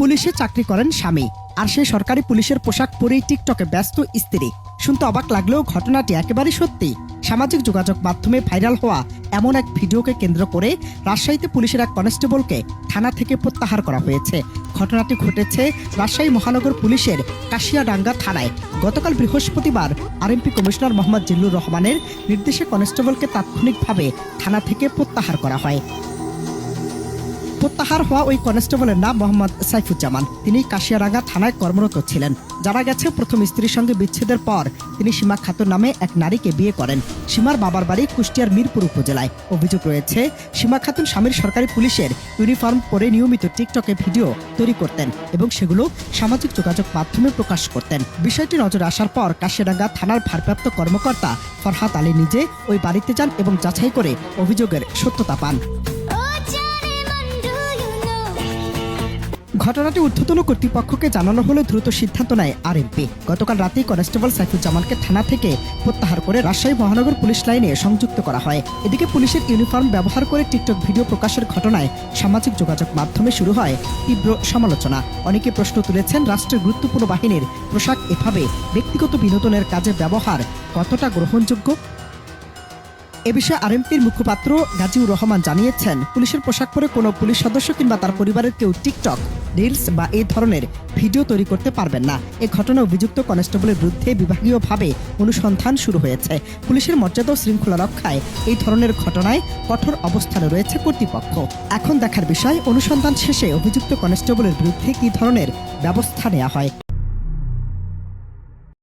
পুলিশে চাকরি করেন স্বামী। আর সেই সরকারি পুলিশের পোশাক পরেই টিকটকে ব্যস্ত স্ত্রী। শুনতে অবাক লাগলেও ঘটনাটি একেবারে সত্যি। সামাজিক যোগাযোগ মাধ্যমে ভাইরাল হওয়া এমন এক ভিডিওকে কেন্দ্র করে রাজশাহীতে পুলিশের এক কনস্টেবলকে থানা থেকে প্রত্যাহার করা হয়েছে। ঘটনাটি ঘটেছে রাজশাহী মহানগর পুলিশের কাশিয়াডাঙ্গা থানায়। গতকাল বৃহস্পতিবার আরএমপি কমিশনার মোহাম্মদ জিল্লুর রহমানের নির্দেশে কনস্টেবলকে তাৎক্ষণিকভাবে থানা থেকে প্রত্যাহার করা হয়। প্রত্যাহার হওয়া ওই কনস্টেবলের নাম মোহাম্মদ সাইফুজ্জামান। তিনি কাশিয়ারাঙ্গা থানায় কর্মরত ছিলেন। জানা গেছে, প্রথম স্ত্রীর সঙ্গে বিচ্ছেদের পর তিনি সীমা খাতুন নামে এক নারীকে বিয়ে করেন। সীমার বাবার বাড়ি কুষ্টিয়ার মিরপুর উপজেলায়। অভিযোগ রয়েছে, সীমা খাতুন স্বামীর সরকারি পুলিশের ইউনিফর্ম পরে নিয়মিত টিকটকে ভিডিও তৈরি করতেন এবং সেগুলো সামাজিক যোগাযোগ মাধ্যমে প্রকাশ করতেন। বিষয়টি নজরে আসার পর কাশিয়ারাঙ্গা থানার ভারপ্রাপ্ত কর্মকর্তা ফরহাত আলী নিজে ওই বাড়িতে যান এবং যাচাই করে অভিযোগের সত্যতা পান। ঘটনাটি ঊর্ধ্বতন কর্তৃপক্ষকে জানানো হলে দ্রুত সিদ্ধান্ত নেয় আরএমপি। গতকাল রাতেই কনস্টেবল সাইফুজ্জামানকে থানা থেকে প্রত্যাহার করে রাজশাহী মহানগর পুলিশ লাইনে সংযুক্ত করা হয়। এদিকে পুলিশের ইউনিফর্ম ব্যবহার করে টিকটক ভিডিও প্রকাশের ঘটনায় সামাজিক যোগাযোগ মাধ্যমে শুরু হয় তীব্র সমালোচনা। অনেকে প্রশ্ন তুলেছেন, রাষ্ট্রের গুরুত্বপূর্ণ বাহিনীর পোশাক এভাবে ব্যক্তিগত বিনোদনের কাজে ব্যবহার কতটা গ্রহণযোগ্য? এ বিষয়ে আরএমপির মুখপাত্র গাজীউর রহমান জানিয়েছেন, পুলিশের পোশাক পরে কোনো পুলিশ সদস্য কিংবা তার পরিবারের কেউ টিকটক, রিলস বা এই ধরনের ভিডিও তৈরি করতে পারবেন না। এ ঘটনা অভিযুক্ত কনস্টেবলের বিরুদ্ধে বিভাগীয়ভাবে অনুসন্ধান শুরু হয়েছে। পুলিশের মর্যাদা শৃঙ্খলা রক্ষায় এই ধরনের ঘটনায় কঠোর অবস্থানে রয়েছে কর্তৃপক্ষ। এখন দেখার বিষয়, অনুসন্ধান শেষে অভিযুক্ত কনস্টেবলের বিরুদ্ধে কী ধরনের ব্যবস্থা নেওয়া হয়?